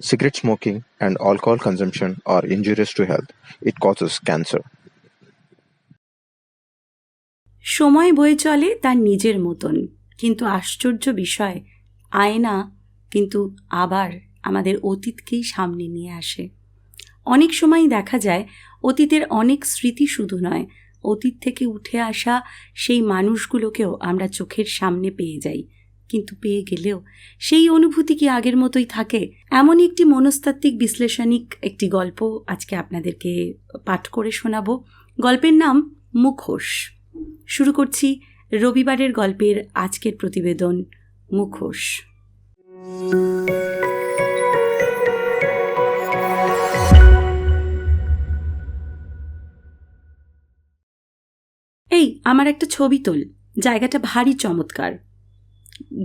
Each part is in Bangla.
Cigarette smoking and alcohol consumption are injurious to health. It causes cancer. সময় বয়ে চলে তার নিজের মতন কিন্তু আশ্চর্য বিষয়, আয়না কিন্তু আবার আমাদের অতীতকেই সামনে নিয়ে আসে অনেক সময় দেখা যায়, অতীতের অনেক স্মৃতি শুধু নয়, অতীত থেকে উঠে আসা সেই মানুষগুলোকেও আমরা চোখের সামনে পেয়ে যাই কিন্তু পেয়ে গেলেও সেই অনুভূতি কি আগের মতোই থাকে? এমন একটি মনস্তাত্ত্বিক বিশ্লেষণিক একটি গল্প আজকে আপনাদেরকে পাঠ করে শোনাবো। গল্পের নাম মুখোশ। শুরু করছি রবিবারের গল্পের আজকের প্রতিবেদন মুখোশ। এই, আমার একটা ছবি তোল। জায়গাটা ভারী চমৎকার।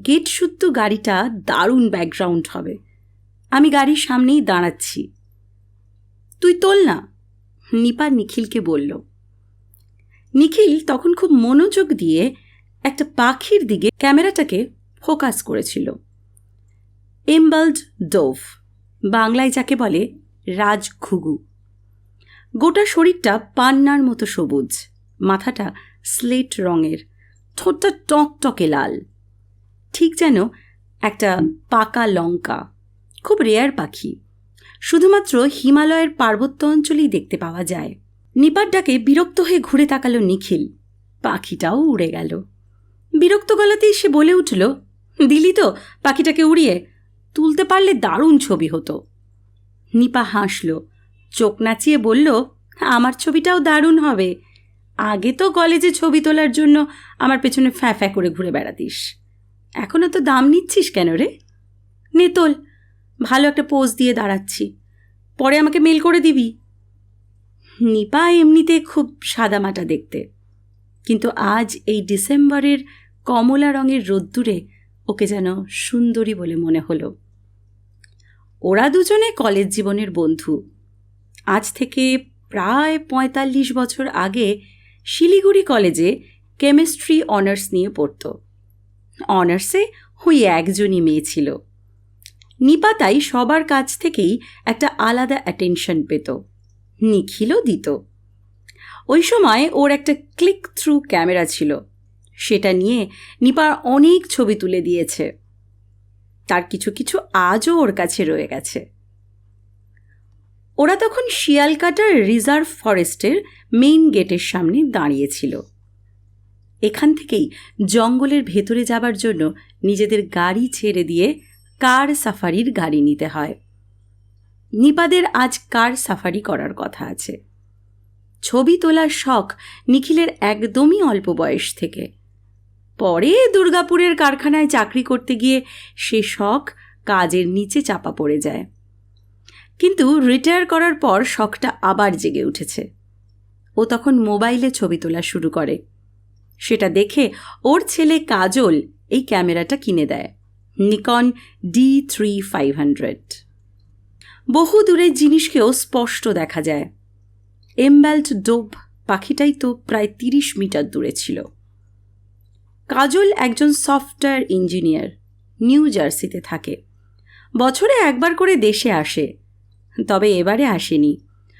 গেট শুদ্ধ গাড়িটা দারুণ ব্যাকগ্রাউন্ড হবে। আমি গাড়ির সামনেই দাঁড়াচ্ছি। তুই তোল না, নিপা নিখিলকে বলল। নিখিল তখন খুব মনোযোগ দিয়ে একটা পাখির দিকে ক্যামেরাটাকে ফোকাস করেছিল। এম্বাল্ড ডোভ বাংলায় যাকে বলে রাজঘুঘু। গোটা শরীরটা পান্নার মতো সবুজ, মাথাটা স্লেট রঙের, ঠোঁটটা টকটকে লাল। ঠিক যেন একটা পাকা লঙ্কা, খুব রেয়ার পাখি। শুধুমাত্র হিমালয়ের পার্বত্য অঞ্চলেই দেখতে পাওয়া যায়। নিপার বিরক্ত হয়ে ঘুরে তাকালো নিখিল। পাখিটাও উড়ে গেল। বিরক্ত গলাতেই সে বলে উঠল, দিলি তো, পাখিটাকে উড়িয়ে। তুলতে পারলে দারুণ ছবি হতো। নিপা হাসল, চোখ নাচিয়ে বলল, আমার ছবিটাও দারুণ হবে। আগে তো কলেজে ছবি তোলার জন্য আমার পেছনে ফ্যাঁ ফ্যাঁ করে ঘুরে বেড়াতিস। এখনও তো দাম নিচ্ছিস কেন রে? নেতল ভালো একটা পোজ দিয়ে দাঁড়াচ্ছি। পরে আমাকে মেল করে দিবি। নিপা এমনিতে খুব সাদামাটা দেখতে। কিন্তু আজ এই ডিসেম্বরের কমলা রঙের রোদ্দুরে ওকে যেন সুন্দরী বলে মনে হলো। ওরা দুজনে কলেজ জীবনের বন্ধু। আজ থেকে প্রায় পঁয়তাল্লিশ বছর আগে শিলিগুড়ি কলেজে কেমিস্ট্রি অনার্স নিয়ে পড়ত। অনার্সে ওই একজনই মেয়ে ছিল। নিপা তাই সবার কাছ থেকেই একটা আলাদা অ্যাটেনশন পেত। নিখিলও দিত। ওই সময় ওর একটা ক্লিক থ্রু ক্যামেরা ছিল। সেটা নিয়ে নিপার অনেক ছবি তুলে দিয়েছে। তার কিছু কিছু আজও ওর কাছে রয়ে গেছে। ওরা তখন শিয়ালকাটার রিজার্ভ ফরেস্টের মেইন গেটের সামনে দাঁড়িয়েছিল। এখান থেকেই জঙ্গলের ভেতরে যাবার জন্য নিজেদের গাড়ি ছেড়ে দিয়ে কার সাফারির গাড়ি নিতে হয়। নিপাদের আজ কার সাফারি করার কথা আছে। ছবি তোলার শখ নিখিলের একদমই অল্প বয়স থেকে। পরে দুর্গাপুরের কারখানায় চাকরি করতে গিয়ে সে শখ কাজের নিচে চাপা পড়ে যায়। কিন্তু রিটায়ার করার পর শখটা আবার জেগে উঠেছে। ও তখন মোবাইলে ছবি তোলা শুরু করে। সেটা দেখে ওর ছেলে কাজল এই ক্যামেরাটা কিনে দেয়। Nikon D three five hundred. বহু দূরের জিনিসকেও স্পষ্ট দেখা যায়। এমব্যাল্ট ডোব পাখিটাই তো প্রায় তিরিশ মিটার দূরে ছিল। কাজল একজন সফটওয়্যার ইঞ্জিনিয়ার, নিউ জার্সিতে থাকে। বছরে একবার করে দেশে আসে, তবে এবারে আসেনি।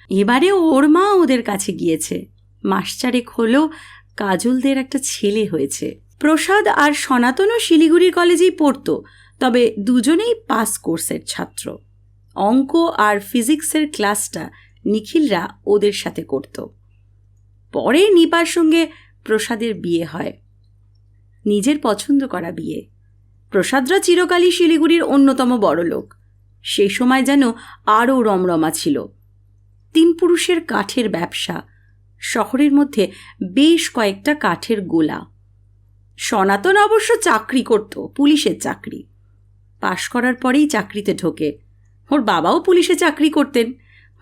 এবারে ওর মা ওদের কাছে গিয়েছে। মাস চারেক হলেও কাজলদের একটা ছেলে হয়েছে। প্রসাদ আর সনাতনও শিলিগুড়ি কলেজেই পড়তো, তবে দুজনেই পাস কোর্সের ছাত্র। অঙ্ক আর ফিজিক্সের ক্লাসটা নিখিলরা ওদের সাথে করত। পরে নিপার সঙ্গে প্রসাদের বিয়ে হয়। নিজের পছন্দ করা বিয়ে। প্রসাদরা চিরকালই শিলিগুড়ির অন্যতম বড় লোক সেই সময় যেন আরও রমরমা ছিল। তিন পুরুষের কাঠের ব্যবসা শহরের মধ্যে বেশ কয়েকটা কাঠের গোলা। সনাতন অবশ্য চাকরি করত, পুলিশের চাকরি। পাশ করার পরেই চাকরিতে ঢোকে। ওর বাবাও পুলিশে চাকরি করতেন।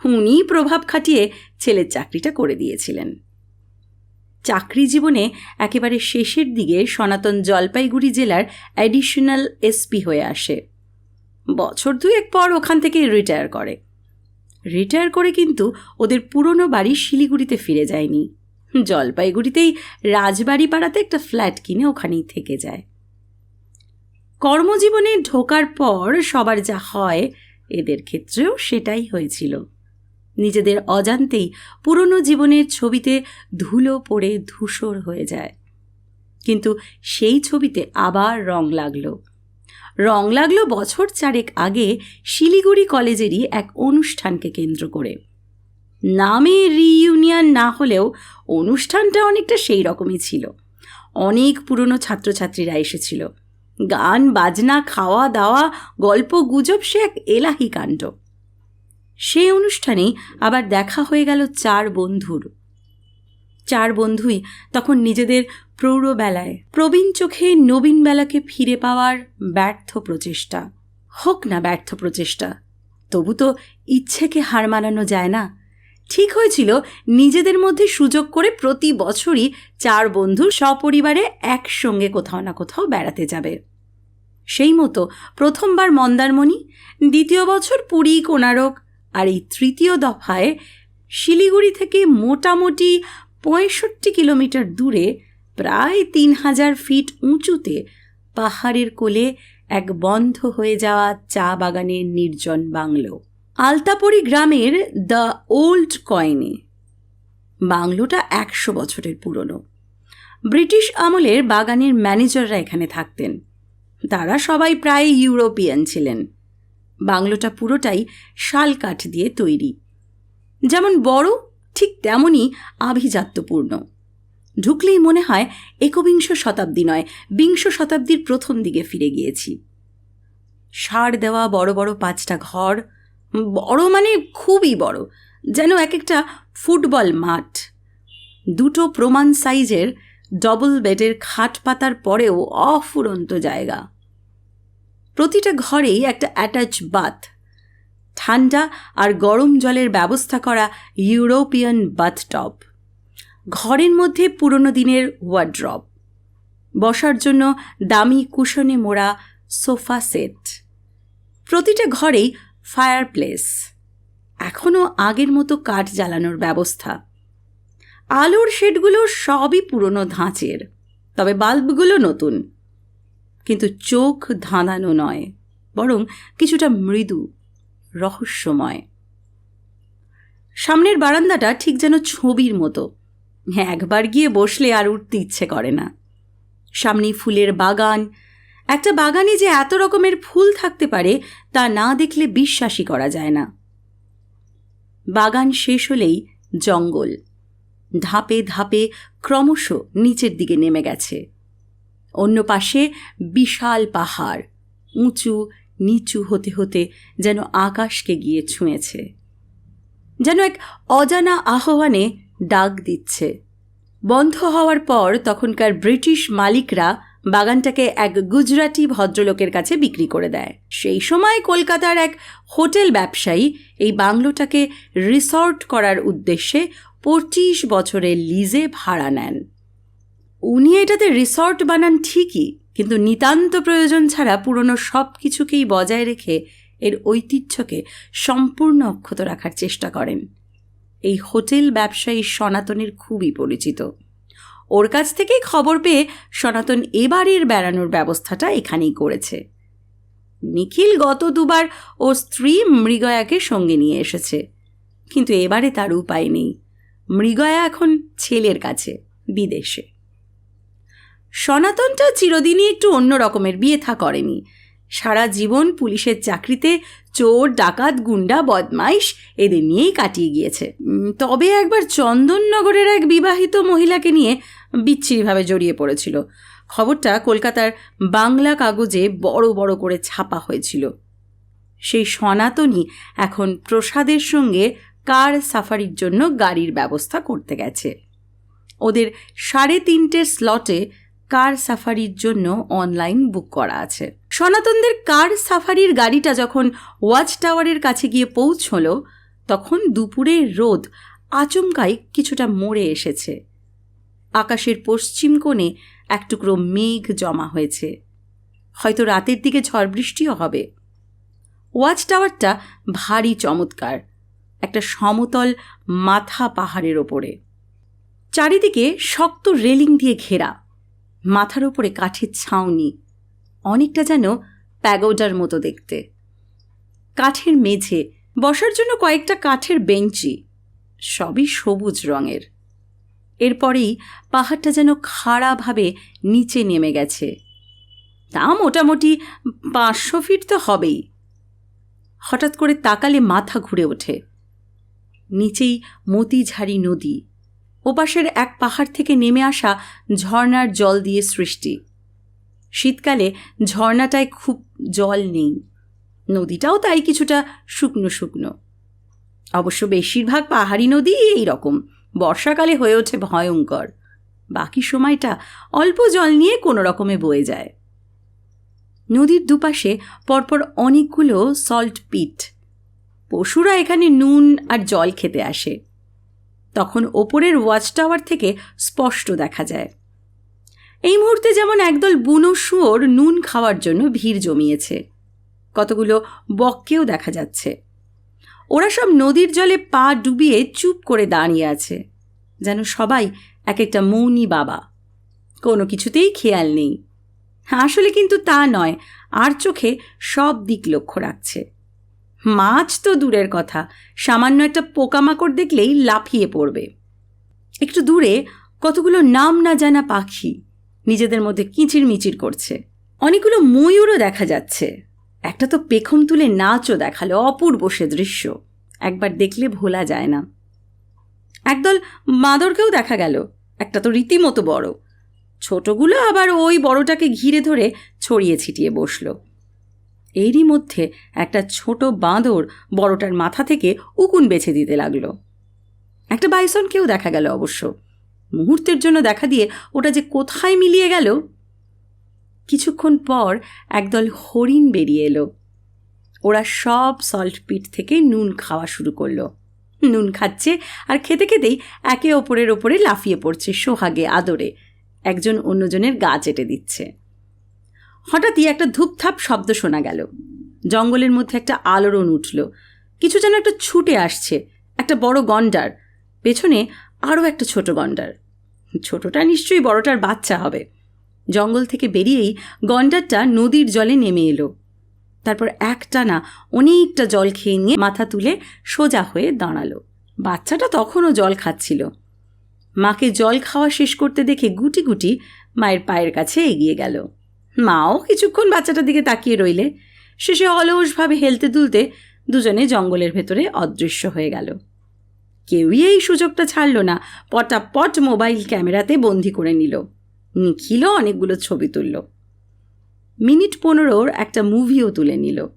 উনিই প্রভাব খাটিয়ে ছেলের চাকরিটা করে দিয়েছিলেন। চাকরি জীবনে একেবারে শেষের দিকে সনাতন জলপাইগুড়ি জেলার অ্যাডিশনাল এসপি হয়ে আসে। বছর দুয়েক পর ওখান থেকে রিটায়ার করে। রিটায়ার করে কিন্তু ওদের পুরনো বাড়ি শিলিগুড়িতে ফিরে যায়নি। জলপাইগুড়িতেই রাজবাড়ি পাড়াতে একটা ফ্ল্যাট কিনে ওখানেই থেকে যায়। কর্মজীবনে ঢোকার পর সবার যা হয়, এদের ক্ষেত্রেও সেটাই হয়েছিল। নিজেদের অজান্তেই পুরনো জীবনের ছবিতে ধুলো পড়ে ধূসর হয়ে যায়। কিন্তু সেই ছবিতে আবার রং লাগল। রং লাগল বছর চারেক আগে শিলিগুড়ি কলেজেরই এক অনুষ্ঠানকে কেন্দ্র করে। নামে রিইউনিয়ন না হলেও অনুষ্ঠানটা অনেকটা সেই রকমই ছিল। অনেক পুরনো ছাত্রছাত্রীরা এসেছিল। গান, বাজনা খাওয়া দাওয়া গল্প, গুজব, সে এক এলাহি কাণ্ড। সেই অনুষ্ঠানেই আবার দেখা হয়ে গেল চার বন্ধুর। চার বন্ধুই তখন নিজেদের প্রৌঢ়বেলায়। প্রবীণ চোখে নবীন বেলাকে ফিরে পাওয়ার ব্যর্থ প্রচেষ্টা। হোক না ব্যর্থ প্রচেষ্টা। তবু তো ইচ্ছেকে হার মানানো যায় না। ঠিক হয়েছিল নিজেদের মধ্যে সুযোগ করে প্রতি বছরই চার বন্ধু সপরিবারে একসঙ্গে কোথাও না কোথাও বেড়াতে যাবে। সেই মতো প্রথমবার মন্দারমণি, দ্বিতীয় বছর পুরী কোনারক আর এই তৃতীয় দফায় শিলিগুড়ি থেকে মোটামুটি পঁয়ষট্টি কিলোমিটার দূরে প্রায় তিন হাজার ফিট উঁচুতে পাহাড়ের কোলে এক বন্ধ হয়ে যাওয়া চা বাগানের নির্জন বাংলো। আলতাপরি গ্রামের দ্য ওল্ড কয়েনে। বাংলোটা একশো বছরের পুরনো। ব্রিটিশ আমলের বাগানের ম্যানেজাররা এখানে থাকতেন। তারা সবাই প্রায় ইউরোপিয়ান ছিলেন। বাংলোটা পুরোটাই শাল কাঠ দিয়ে তৈরি। যেমন বড়, ঠিক তেমনই আভিজাত্যপূর্ণ। ঢুকলেই মনে হয় একবিংশ শতাব্দী নয়, বিংশ শতাব্দীর প্রথম দিকে ফিরে গিয়েছি। সার দেওয়া বড় বড় পাঁচটা ঘর, বড় মানে খুবই বড়, যেন এক একটা ফুটবল মাঠ। দুটো প্রমাণ সাইজের ডবল বেডের খাট পাতার পরেও অফুরন্ত জায়গা। প্রতিটা ঘরেই একটা অ্যাটাচ বাথ। ঠান্ডা আর গরম জলের ব্যবস্থা করা ইউরোপিয়ান বাথটব। ঘরের মধ্যে পুরনো দিনের ওয়ার্ড্রপ বসার জন্য দামি কুশনে মোড়া সোফা সেট। প্রতিটা ঘরেই ফায়ার প্লেস এখনও আগের মতো কাঠ জ্বালানোর ব্যবস্থা। আলোর শেডগুলো সবই পুরনো ধাঁচের, তবে বাল্বগুলো নতুন। কিন্তু চোখ ধাঁধানো নয়, বরং কিছুটা মৃদু, রহস্যময়। সামনের বারান্দাটা ঠিক যেন ছবির মতো। একবার গিয়ে বসলে আর উঠতে ইচ্ছে করে না। সামনে ফুলের বাগান। একটা বাগানে যে এত রকমের ফুল থাকতে পারে, তা না দেখলে বিশ্বাসই করা যায় না। বাগান শেষ হলেই জঙ্গল। ধাপে ধাপে ক্রমশ নিচের দিকে নেমে গেছে। অন্য পাশে বিশাল পাহাড়। উঁচু, নিচু হতে হতে যেন আকাশকে গিয়ে ছুঁয়েছে। যেন এক অজানা আহ্বানে ডাক দিচ্ছে। বন্ধ হওয়ার পর তখনকার ব্রিটিশ মালিকরা বাগানটাকে এক গুজরাটি ভদ্রলোকের কাছে বিক্রি করে দেয়। সেই সময় কলকাতার এক হোটেল ব্যবসায়ী এই বাংলোটাকে রিসর্ট করার উদ্দেশ্যে পঁচিশ বছরের লিজে ভাড়া নেন। উনি এটাতে রিসর্ট বানান ঠিকই, কিন্তু নিতান্ত প্রয়োজন ছাড়া পুরনো সব কিছুকেই বজায় রেখে এর ঐতিহ্যকে সম্পূর্ণ অক্ষত রাখার চেষ্টা করেন। এই হোটেল ব্যবসায়ী সনাতনের খুবই পরিচিত। ওর কাছ থেকেই খবর পেয়ে সনাতন এবারের বেড়ানোর ব্যবস্থাটা এখানেই করেছে। নিখিল গত দুবার ওর স্ত্রী মৃগয়াকে সঙ্গে নিয়ে এসেছে, কিন্তু এবারে তার উপায় নেই। মৃগয়া এখন ছেলের কাছে, বিদেশে। সনাতনটা চিরদিনই একটু অন্য রকমের বিয়ে থা করেনি। সারা জীবন পুলিশের চাকরিতে চোর, ডাকাত, গুন্ডা, বদমাইশ এদের নিয়েই কাটিয়ে গিয়েছে। তবে একবার চন্দননগরের এক বিবাহিত মহিলাকে নিয়ে বিচ্ছিরিভাবে জড়িয়ে পড়েছিল। খবরটা কলকাতার বাংলা কাগজে বড় বড় করে ছাপা হয়েছিল। সেই সনাতনই এখন প্রসাদের সঙ্গে কার সাফারির জন্য গাড়ির ব্যবস্থা করতে গেছে? ওদের সাড়ে তিনটের স্লটে কার সাফারির জন্য অনলাইন বুক করা আছে। সনাতনদের কার সাফারির গাড়িটা যখন ওয়াচ টাওয়ারের কাছে গিয়ে পৌঁছল, তখন দুপুরের রোদ আচমকাই কিছুটা মরে এসেছে। আকাশের পশ্চিম কোণে এক টুকরো মেঘ জমা হয়েছে। হয়তো রাতের দিকে ঝড় বৃষ্টিও হবে। ওয়াচ টাওয়ারটা ভারী চমৎকার, একটা সমতল মাথা পাহাড়ের ওপরে। চারিদিকে শক্ত রেলিং দিয়ে ঘেরা, মাথার ওপরে কাঠের ছাউনি। অনেকটা যেন প্যাগোডার মতো দেখতে। কাঠের মেঝে, বসার জন্য কয়েকটা কাঠের বেঞ্চি, সবই সবুজ রঙের। এরপরেই পাহাড়টা যেন খাড়াভাবে নিচে নেমে গেছে। তা মোটামুটি পাঁচশো ফিট তো হবেই। হঠাৎ করে তাকালে মাথা ঘুরে ওঠে। নিচেই মতিঝারি নদী, ওপাশের এক পাহাড় থেকে নেমে আসা ঝর্নার জল দিয়ে সৃষ্টি। শীতকালে ঝর্ণাটায় খুব জল নেই। নদীটাও তাই কিছুটা শুকনো শুকনো। অবশ্য বেশিরভাগ পাহাড়ি নদী এই রকম। বর্ষাকালে হয়ে ওঠে ভয়ঙ্কর। বাকি সময়টা অল্প জল নিয়ে কোনো রকমে বয়ে যায়। নদীর দুপাশে পরপর অনেকগুলো সল্ট পিট পশুরা এখানে নুন আর জল খেতে আসে। তখন ওপরের ওয়াচ টাওয়ার থেকে স্পষ্ট দেখা যায়। এই মুহূর্তে যেমন একদল বুনো শুয়োর নুন খাওয়ার জন্য ভিড় জমিয়েছে। কতগুলো বককেও দেখা যাচ্ছে। ওরা সব নদীর জলে পা ডুবিয়ে চুপ করে দাঁড়িয়ে আছে। যেন সবাই এক একটা মৌনি বাবা। কোনো কিছুতেই খেয়াল নেই। আসলে কিন্তু তা নয়, আর চোখে সব দিক লক্ষ্য রাখছে। মাছ তো দূরের কথা, সামান্য একটা পোকামাকড় দেখলেই লাফিয়ে পড়বে। একটু দূরে কতগুলো নাম না জানা পাখি। নিজেদের মধ্যে কিচির মিচির করছে। অনেকগুলো ময়ূরও দেখা যাচ্ছে। একটা তো পেখম তুলে নাচও দেখাল, অপূর্ব সে দৃশ্য। একবার দেখলে ভোলা যায় না। একদল মাদরকেও দেখা গেল। একটা তো রীতিমতো বড়। ছোটগুলো আবার ওই বড়টাকে ঘিরে ধরে ছড়িয়ে ছিটিয়ে বসল। এরই মধ্যে একটা ছোট বাঁদর বড়টার মাথা থেকে উকুন বেছে দিতে লাগল। একটা বাইসনকেও দেখা গেল অবশ্য। মুহূর্তের জন্য দেখা দিয়ে ওটা যে কোথায় মিলিয়ে গেল? কিছুক্ষণ পর একদল হরিণ বেরিয়ে এলো। ওরা সব সল্ট পিট থেকে নুন খাওয়া শুরু করল। নুন খাচ্ছে আর খেতে খেতেই একে ওপরের ওপরে লাফিয়ে পড়ছে সোহাগে আদরে। একজন অন্যজনের গা চেটে দিচ্ছে। হঠাৎই একটা ধূপধাপ শব্দ শোনা গেল। জঙ্গলের মধ্যে একটা আলোড়ন উঠল। কিছু যেন একটা ছুটে আসছে। একটা বড় গন্ডার। পেছনে আরও একটা ছোট গন্ডার। ছোটটা নিশ্চয়ই বড়টার বাচ্চা হবে। জঙ্গল থেকে বেরিয়েই গন্ডারটা নদীর জলে নেমে এলো। তারপর একটানা অনেকটা জল খেয়ে নিয়ে মাথা তুলে সোজা হয়ে দাঁড়াল। বাচ্চাটা তখনও জল খাচ্ছিল। মাকে জল খাওয়া শেষ করতে দেখে গুটি গুটি মায়ের পায়ের কাছে এগিয়ে গেল। মাও কিছুক্ষণ বাচ্চাটার দিকে তাকিয়ে রইলে। শেষে অলসভাবে হেলতে তুলতে দুজনে জঙ্গলের ভেতরে অদৃশ্য হয়ে গেল। কেউই এই সুযোগটা ছাড়ল না। পটাপট মোবাইল ক্যামেরাতে বন্দি করে নিল। নিখিলও অনেকগুলো ছবি তুলল। মিনিট পনেরোর একটা মুভিও তুলে নিল।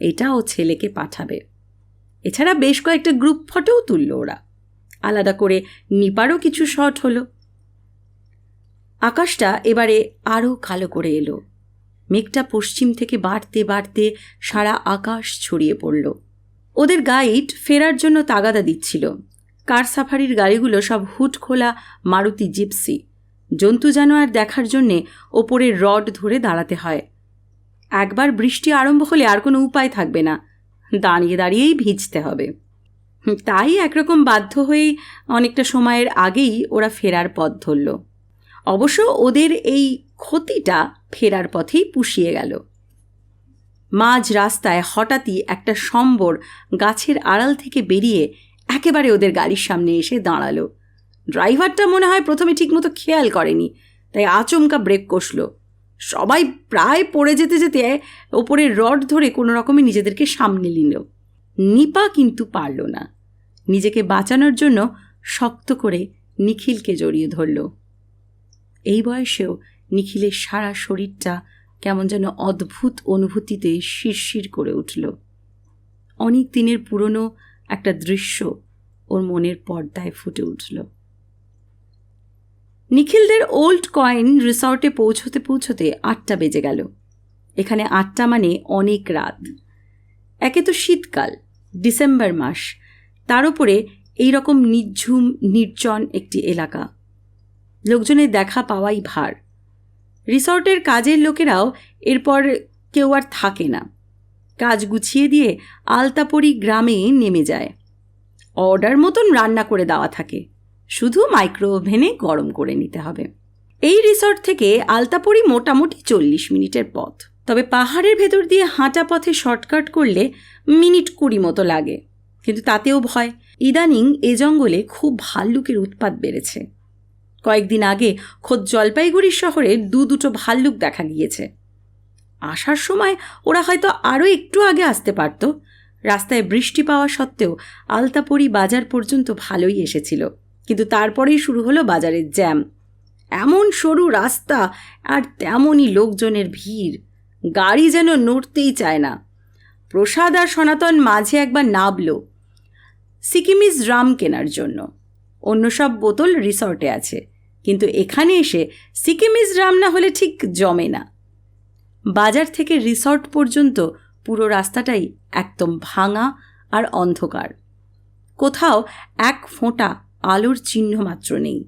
এটা ও ছেলেকে পাঠাবে। এছাড়া বেশ কয়েকটা গ্রুপ ফটোও তুলল ওরা। আলাদা করে নিপারও কিছু শট হলো। আকাশটা এবারে আরও কালো করে এলো। মেঘটা পশ্চিম থেকে বাড়তে বাড়তে সারা আকাশ ছড়িয়ে পড়ল। ওদের গাইড ফেরার জন্য তাগাদা দিচ্ছিল। কার সাফারির গাড়িগুলো সব হুট খোলা মারুতি জিপসি। জন্তু জানোয়ার দেখার জন্যে ওপরে রড ধরে দাঁড়াতে হয়। একবার বৃষ্টি আরম্ভ হলে আর কোনো উপায় থাকবে না। দাঁড়িয়ে দাঁড়িয়েই ভিজতে হবে। তাই একরকম বাধ্য হয়েই অনেকটা সময়ের আগেই ওরা ফেরার পথ ধরল। অবশ্য ওদের এই ক্ষতিটা ফেরার পথেই পুষিয়ে গেল। মাঝ রাস্তায় হঠাৎই একটা সম্বর গাছের আড়াল থেকে বেরিয়ে একেবারে ওদের গাড়ির সামনে এসে দাঁড়াল। ড্রাইভারটা মনে হয় প্রথমে ঠিকমতো খেয়াল করেনি, তাই আচমকা ব্রেক কষল। সবাই প্রায় পড়ে যেতে যেতে ওপরে রড ধরে কোনো রকমে নিজেদেরকে সামনে নিল। নিপা কিন্তু পারল না। নিজেকে বাঁচানোর জন্য শক্ত করে নিখিলকে জড়িয়ে ধরল। এই বয়সেও নিখিলের সারা শরীরটা কেমন যেন অদ্ভুত অনুভূতিতে শিরশির করে উঠল। অনেক দিনের পুরনো একটা দৃশ্য ওর মনের পর্দায় ফুটে উঠল। নিখিলদের ওল্ড কয়েন রিসর্টে পৌঁছতে পৌঁছতে আটটা বেজে গেল। এখানে আটটা মানে অনেক রাত। একে তো শীতকাল, ডিসেম্বর মাস। তার উপরে এই রকম নিঝুম, নির্জন একটি এলাকা। লোকজনের দেখা পাওয়াই ভার। রিসর্টের কাজের লোকেরাও এরপর কেউ আর থাকে না। কাজ গুছিয়ে দিয়ে আলতাপরি গ্রামে নেমে যায়। অর্ডার মতন রান্না করে দেওয়া থাকে। শুধু মাইক্রোওভেনে গরম করে নিতে হবে। এই রিসর্ট থেকে আলতাপরি মোটামুটি চল্লিশ মিনিটের পথ। তবে পাহাড়ের ভেতর দিয়ে হাঁটা পথে শর্টকাট করলে মিনিট কুড়ি মতো লাগে। কিন্তু তাতেও ভয়। ইদানিং এ জঙ্গলে খুব ভাল্লুকের উৎপাত বেড়েছে। কয়েকদিন আগে খোদ জলপাইগুড়ি শহরে দু দুটো ভাল্লুক দেখা গিয়েছে। আসার সময় ওরা হয়তো আরও একটু আগে আসতে পারত। রাস্তায় বৃষ্টি পাওয়া সত্ত্বেও আলতাপড়ি বাজার পর্যন্ত ভালোই এসেছিল। কিন্তু তারপরেই শুরু হলো বাজারের জ্যাম। এমন সরু রাস্তা আর তেমনই লোকজনের ভিড়। গাড়ি যেন নড়তেই চায় না। প্রসাদ আর সনাতন মাঝে একবার নাবল। সিকিমিজ রাম কেনার জন্য। অন্য সব বোতল রিসর্টে আছে। কিন্তু এখানে এসে সিকিমিজ রাম না হলে ঠিক জমে না। বাজার থেকে রিসর্ট পর্যন্ত পুরো রাস্তাটাই একদম ভাঙা আর অন্ধকার। কোথাও এক ফোঁটা আলোর চিহ্ন মাত্র নেই।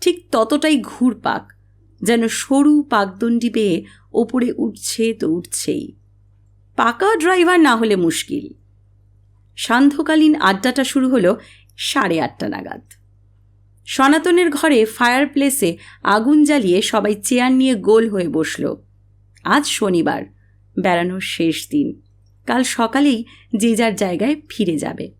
ঠিক ততটাই ঘুরপাক যেন সরু পাকদণ্ডি পেয়ে ওপরে উঠছে তো উঠছেই। পাকা ড্রাইভার না হলে মুশকিল। সান্ধ্যকালীন আড্ডাটা শুরু হলো সাড়ে আটটা নাগাদ। সনাতনের ঘরে ফায়ার প্লেসে আগুন জ্বালিয়ে সবাই চেয়ার নিয়ে গোল হয়ে বসল। আজ শনিবার। বেড়ানোর শেষ দিন। কাল সকালেই যে যার জায়গায় ফিরে যাবে।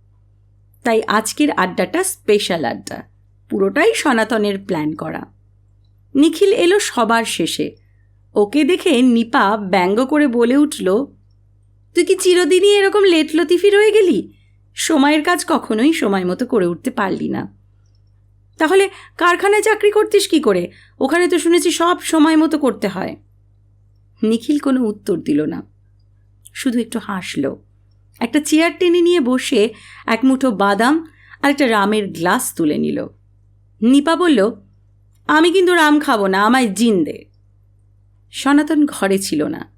তাই আজকের আড্ডাটা স্পেশাল আড্ডা। পুরোটাই সনাতনের প্ল্যান করা। নিখিল এলো সবার শেষে। ওকে দেখে নিপা ব্যঙ্গ করে বলে উঠল, তুই কি চিরদিনই এরকম লেট লতিফি রয়ে গেলি? সময়ের কাজ কখনোই সময় মতো করে উঠতে পারলি না। তাহলে কারখানায় চাকরি করতিস কি করে? ওখানে তো শুনেছি সব সময় মতো করতে হয়। নিখিল কোনো উত্তর দিল না। শুধু একটু হাসল। একটা চেয়ার টেনে নিয়ে বসে এক মুঠো বাদাম আর একটা রামের গ্লাস তুলে নিল। নিপা বলল, আমি কিন্তু রাম খাব না, আমায় জিন দে। সনাতন ঘরে ছিল না।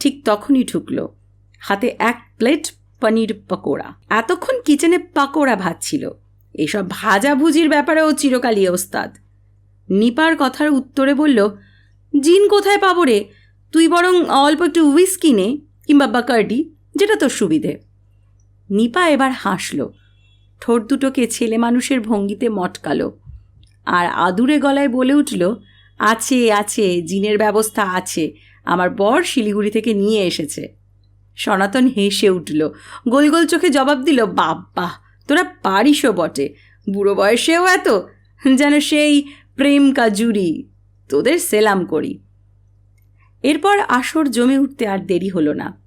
ঠিক তখনই ঢুকলো। হাতে এক প্লেট পনির পকোড়া। এতক্ষণ কিচেনে পাকোড়া ভাজছিল এসব ভাজাভুজির ব্যাপারে ও চিরকালই ওস্তাদ। নিপার কথার উত্তরে বলল, জিন কোথায় পাবো রে? তুই বরং অল্প একটু উইস্কি নে কিংবা বাকার্ডি যেটা তোর সুবিধে। নিপা এবার হাসল। ঠোঁট দুটোকে ছেলে মানুষের ভঙ্গিতে মটকালো। আর আদুরে গলায় বলে উঠল, আছে আছে, জিনের ব্যবস্থা আছে। আমার বর শিলিগুড়ি থেকে নিয়ে এসেছে। সনাতন হেসে উঠল। গোল গোল চোখে জবাব দিল, বাব্বা, তোরা পারিসও বটে। বুড়ো বয়সেও এত? যেন সেই প্রেম কাজুরি তোদের সেলাম করি। এরপর আসর জমে উঠতে আর দেরি হলো না।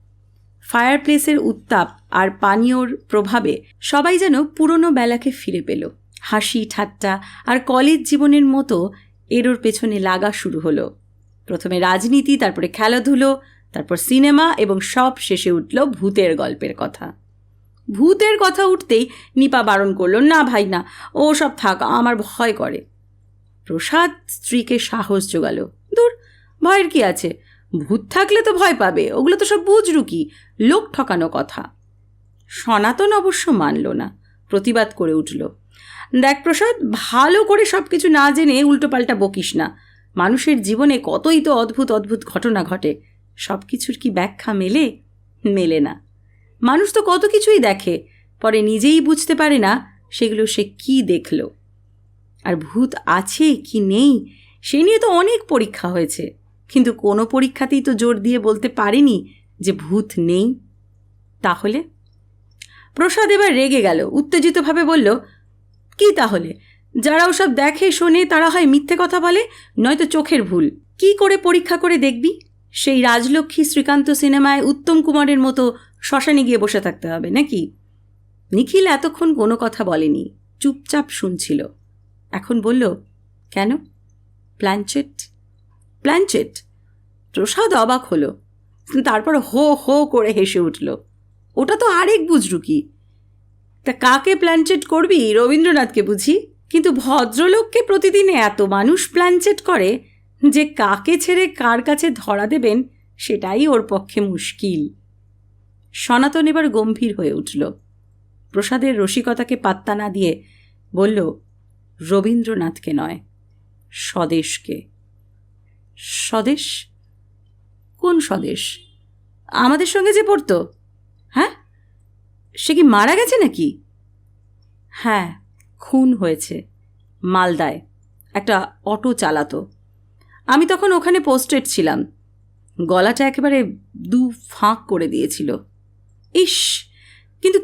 ফায়ার প্লেসের উত্তাপ আর পানীয়র প্রভাবে সবাই যেন পুরনো বেলাকে ফিরে পেল। হাসি, ঠাট্টা আর কলেজ জীবনের মতো এরোর পেছনে লাগা শুরু হলো। প্রথমে রাজনীতি, তারপরে খেলাধুলো, তারপর সিনেমা এবং সব শেষে উঠল ভূতের গল্পের কথা। ভূতের কথা উঠতেই নিপা বারণ করল, না ভাই, না, ও সব থাক, আমার ভয় করে। প্রসাদ স্ত্রীকে সাহস জোগালো। ভয়ের কি আছে? ভূত থাকলে তো ভয় পাবে, ওগুলো তো সব বুঝরুকি লোক ঠকানো কথা। সনাতন অবশ্য মানল না, প্রতিবাদ করে উঠল। দেখ প্রসাদ, ভালো করে সব কিছু না জেনে উল্টোপাল্টা বকিস না। মানুষের জীবনে কতই তো অদ্ভুত অদ্ভুত ঘটনা ঘটে সব কিছুর কি ব্যাখ্যা মেলে? মেলে না। মানুষ তো কত কিছুই দেখে, পরে নিজেই বুঝতে পারে না সেগুলো সে কি দেখল। আর ভূত আছে কি নেই, সে নিয়ে তো অনেক পরীক্ষা হয়েছে। কিন্তু কোনো পরীক্ষাতেই তো জোর দিয়ে বলতে পারেনি যে ভূত নেই। তাহলে? প্রসাদ এবার রেগে গেল, উত্তেজিতভাবে বলল, কি তাহলে? যারা ওসব দেখে, শোনে, তারা হয় মিথ্যে কথা বলে, নয়তো চোখের ভুল। কি করে পরীক্ষা করে দেখবি? সেই রাজলক্ষ্মী শ্রীকান্ত সিনেমায় উত্তম কুমারের মতো শ্মশানে গিয়ে বসে থাকতে হবে নাকি? নিখিল এতক্ষণ কোনো কথা বলেনি, চুপচাপ শুনছিল। এখন বলল, কেন? প্ল্যানচেট? প্ল্যানচেট প্রসাদ অবাক হলো। তারপর হো হো করে হেসে উঠল। ওটা তো আরেক বুঝরু কি তা কাকে প্ল্যানচেট করবি? রবীন্দ্রনাথকে বুঝি? কিন্তু ভদ্রলোককে প্রতিদিন এত মানুষ প্ল্যানচেট করে যে কাকে ছেড়ে কার কাছে ধরা দেবেন সেটাই ওর পক্ষে মুশকিল। সনাতন এবার গম্ভীর হয়ে উঠল। প্রসাদের রসিকতাকে পাত্তা না দিয়ে বলল, রবীন্দ্রনাথকে নয়, স্বদেশকে। স্বদেশ? কোন স্বদেশ? আমাদের সঙ্গে যে পড়তো। হ্যাঁ? সে কি মারা গেছে নাকি? হ্যাঁ খুন হয়েছে মালদায়। একটা অটো চালাতো। আমি তখন ওখানে পোস্টেড ছিলাম। গলাটা একেবারে দু ফাঁক করে দিয়েছিল। ইস, কিন্তু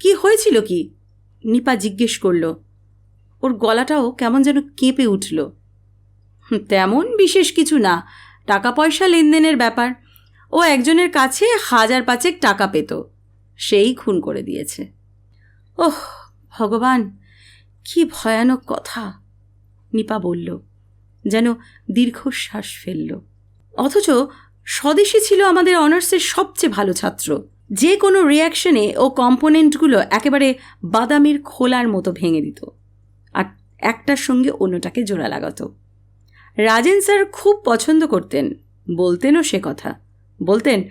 কি হয়েছিল কি? নিপা জিজ্ঞেস করল। ওর গলাটাও কেমন যেন কেঁপে উঠল। তেমন বিশেষ কিছু না। টাকা পয়সা লেনদেনের ব্যাপার। ও একজনের কাছে হাজার পাঁচেক টাকা পেত। সেই খুন করে দিয়েছে। ওহ, ভগবান, কি ভয়ানক কথা। নিপা বলল, যেন দীর্ঘশ্বাস ফেলল। অথচ স্বদেশী ছিল আমাদের অনার্সের সবচেয়ে ভালো ছাত্র। যে কোনো রিয়াকশনে ও কম্পোনেন্টগুলো একেবারে বাদামের খোলার মতো ভেঙে দিত। আর একটার সঙ্গে অন্যটাকে জোড়া লাগাতো। রাজেন স্যার খুব পছন্দ করতেন। বলতেনও সে কথা। বলতেন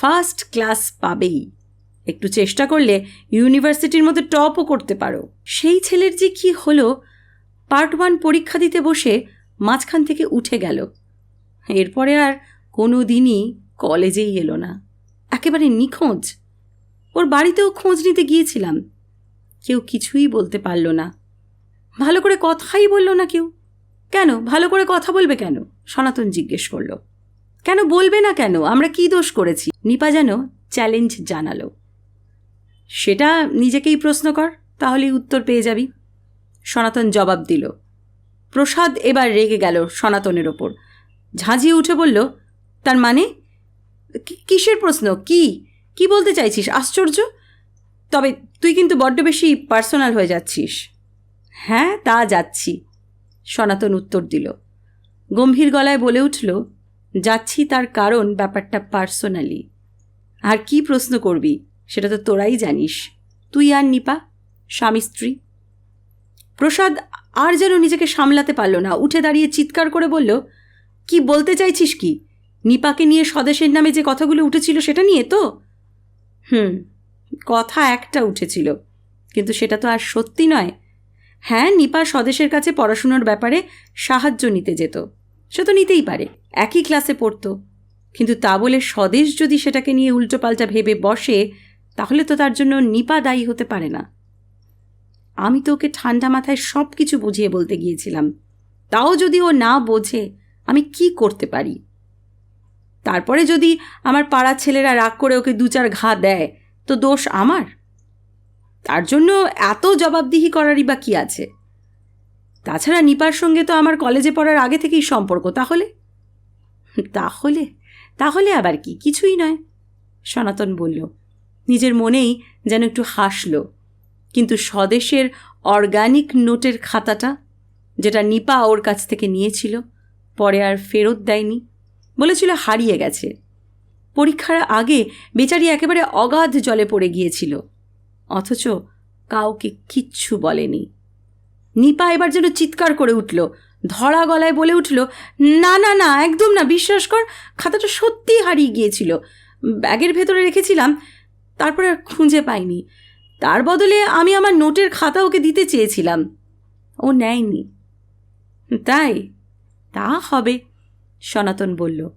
ফার্স্ট ক্লাস পাবেই। একটু চেষ্টা করলে ইউনিভার্সিটির মধ্যে টপও করতে পারো। সেই ছেলের যে কি হলো, পার্ট ওয়ান পরীক্ষা দিতে বসে মাঝখান থেকে উঠে গেল। এরপরে আর কোনো দিনই কলেজেই এলো না। একেবারে নিখোঁজ। ওর বাড়িতেও খোঁজ নিতে গিয়েছিলাম। কেউ কিছুই বলতে পারল না। ভালো করে কথাই বলল না কেউ। কেন? ভালো করে কথা বলবে কেন? সনাতন জিজ্ঞেস করল। কেন বলবে না কেন? আমরা কি দোষ করেছি? নিপা যেন চ্যালেঞ্জ জানালো। সেটা নিজেকেই প্রশ্ন কর, তাহলেই উত্তর পেয়ে যাবি। সনাতন জবাব দিল। প্রসাদ এবার রেগে গেল সনাতনের ওপর। ঝাঁঝিয়ে উঠে বলল, তার মানে? কিসের প্রশ্ন? কি? কি বলতে চাইছিস? আশ্চর্য? তবে তুই কিন্তু বড্ড বেশি পার্সোনাল হয়ে যাচ্ছিস। হ্যাঁ তা যাচ্ছি। সনাতন উত্তর দিল। গম্ভীর গলায় বলে উঠল, যাচ্ছি তার কারণ ব্যাপারটা পার্সোনালি। আর কি প্রশ্ন করবি, সেটা তো তোরাই জানিস। তুই আর নিপা, স্বামী স্ত্রী? প্রসাদ আর যেন নিজেকে সামলাতে পারল না, উঠে দাঁড়িয়ে চিৎকার করে বলল, কি বলতে চাইছিস কি? নিপাকে নিয়ে স্বদেশের নামে যে কথাগুলো উঠেছিল সেটা নিয়ে তো? হুম, কথা একটা উঠেছিল, কিন্তু সেটা তো আর সত্যি নয়। হ্যাঁ নিপা স্বদেশের কাছে পড়াশুনোর ব্যাপারে সাহায্য নিতে যেত। সে তো নিতেই পারে, একই ক্লাসে পড়তো। কিন্তু তা বলে স্বদেশ যদি সেটাকে নিয়ে উল্টোপাল্টা ভেবে বসে, তাহলে তো তার জন্য নিপা দায়ী হতে পারে না। আমি তো ওকে ঠান্ডা মাথায় সব কিছু বুঝিয়ে বলতে গিয়েছিলাম। তাও যদি ও না বোঝে, আমি কি করতে পারি? তারপরে যদি আমার পাড়ার ছেলেরা রাগ করে ওকে দু চার ঘা দেয়, তো দোষ আমার? তার জন্য এত জবাবদিহি করারই বা কি আছে? তাছাড়া নিপার সঙ্গে তো আমার কলেজে পড়ার আগে থেকেই সম্পর্ক, তাহলে? তাহলে? তাহলে আবার কি? কিছুই নয়, সনাতন বলল। নিজের মনেই যেন একটু হাসল। কিন্তু স্বদেশের অর্গানিক নোটের খাতাটা, যেটা নিপা ওর কাছ থেকে নিয়েছিল, পরে আর ফেরত দেয়নি। বলেছিল হারিয়ে গেছে। পরীক্ষার আগে বেচারি একেবারে অগাধ জলে পড়ে গিয়েছিল। অথচ কাউকে কিচ্ছু বলেনি। নিপা এবার যেন চিৎকার করে উঠল, ধরা গলায় বলে উঠল, না না না, একদম না, বিশ্বাস কর, খাতাটা সত্যিই হারিয়ে গিয়েছিল। ব্যাগের ভেতরে রেখেছিলাম, তারপরে আর খুঁজে পাইনি। তার বদলে আমি আমার নোটের খাতা ওকে দিতে চেয়েছিলাম। ও নেয়নি। তাই, তা হবে, সনাতন বলল।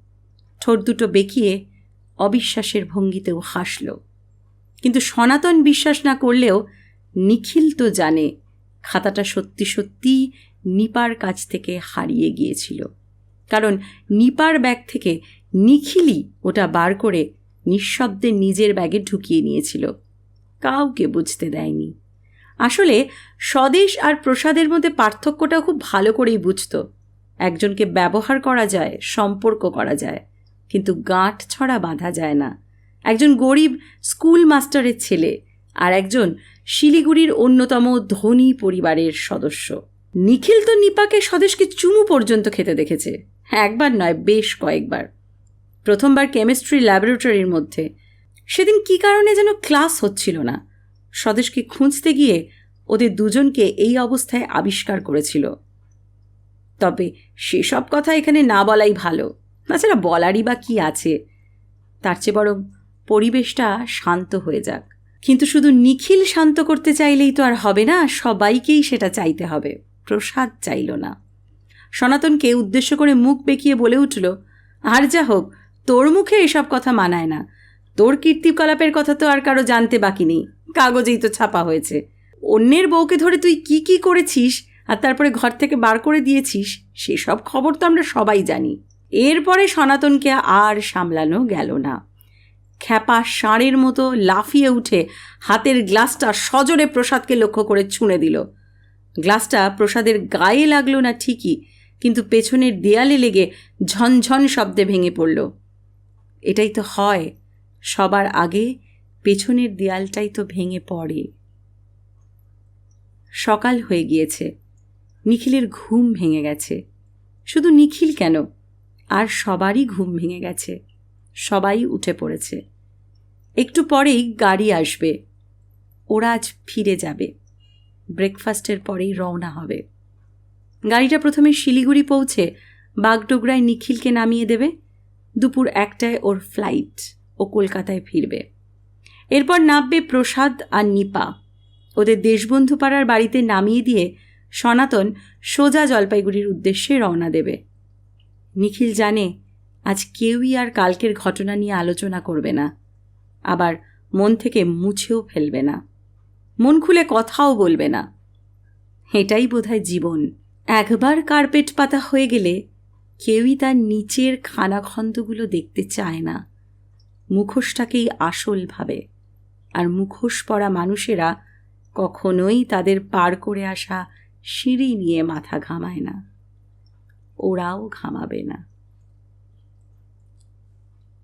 ঠোঁট দুটো বেঁকিয়ে অবিশ্বাসের ভঙ্গিতেও হাসল। কিন্তু সনাতন বিশ্বাস না করলেও নিখিল তো জানে খাতাটা সত্যি সত্যি নিপার কাছ থেকে হারিয়ে গিয়েছিল। কারণ নিপার ব্যাগ থেকে নিখিলই ওটা বার করে নিঃশব্দে নিজের ব্যাগে ঢুকিয়ে নিয়েছিল। কাউকে বুঝতে দেয়নি। আসলে স্বদেশ আর প্রসাদের মধ্যে পার্থক্যটা খুব ভালো করেই বুঝত। একজনকে ব্যবহার করা যায়, সম্পর্ক করা যায়, কিন্তু গাঁট ছড়া বাঁধা যায় না। একজন গরিব স্কুল মাস্টারের ছেলে আর একজন শিলিগুড়ির অন্যতম ধনী পরিবারের সদস্য। নিখিল তো নিপাকে স্বদেশকে চুমু পর্যন্ত খেতে দেখেছে। একবার নয়, বেশ কয়েকবার। প্রথমবার কেমিস্ট্রি ল্যাবরেটরির মধ্যে। সেদিন কি কারণে যেন ক্লাস হচ্ছিল না। স্বদেশকে খুঁজতে গিয়ে ওদের দুজনকে এই অবস্থায় আবিষ্কার করেছিল। তবে সেসব কথা এখানে না বলাই ভালো। তাছাড়া বলারই বা কি আছে? তার চেয়ে বরং পরিবেশটা শান্ত হয়ে যাক। কিন্তু শুধু নিখিল শান্ত করতে চাইলেই তো আর হবে না, সবাইকেই সেটা চাইতে হবে। প্রসাদ চাইল না। সনাতনকে উদ্দেশ্য করে মুখ বেঁকিয়ে বলে উঠল, আর যা হোক, তোর মুখে এসব কথা মানায় না। তোর কীর্তিকলাপের কথা তো আর কারও জানতে বাকি নেই। কাগজেই তো ছাপা হয়েছে। অন্যের বউকে ধরে তুই কি কি করেছিস আর তারপরে ঘর থেকে বার করে দিয়েছিস, সেসব খবর তো আমরা সবাই জানি। এরপরে সনাতনকে আর সামলানো গেল না। খ্যাপা ষাঁড়ের মতো লাফিয়ে উঠে হাতের গ্লাসটা সজোরে প্রসাদকে লক্ষ্য করে ছুঁড়ে দিল। গ্লাসটা প্রসাদের গায়ে লাগল না ঠিকই, কিন্তু পেছনের দেয়ালে লেগে ঝনঝন শব্দে ভেঙে পড়ল। এটাই তো হয়, সবার আগে পেছনের দেয়ালটাই তো ভেঙে পড়ে। সকাল হয়ে গিয়েছে, নিখিলের ঘুম ভেঙে গেছে। শুধু নিখিল কেন? আর সবারই ঘুম ভেঙে গেছে। সবাই উঠে পড়েছে। একটু পরেই গাড়ি আসবে। ওরা আজ ফিরে যাবে। ব্রেকফাস্টের পরেই রওনা হবে। গাড়িটা প্রথমে শিলিগুড়ি পৌঁছে বাগডোগরায় নিখিলকে নামিয়ে দেবে। দুপুর একটায় ওর ফ্লাইট ও কলকাতায় ফিরবে। এরপর নামবে প্রসাদ আর নিপা। ওদের দেশবন্ধু পাড়ার বাড়িতে নামিয়ে দিয়ে সনাতন সোজা জলপাইগুড়ির উদ্দেশ্যে রওনা দেবে। নিখিল জানে আজ কেউই আর কালকের ঘটনা নিয়ে আলোচনা করবে না। আবার মন থেকে মুছেও ফেলবে না। মন খুলে কথাও বলবে না। এটাই বোধহয় জীবন। একবার কার্পেট পাতা হয়ে গেলে কেউই তার নিচের খানাখন্দগুলো দেখতে চায় না। মুখোশটাকেই আসল ভাবে। আর মুখোশ পরা মানুষেরা কখনোই তাদের পার করে আসা সিঁড়ি নিয়ে মাথা ঘামায় না। ওরাও ঘামাবে না।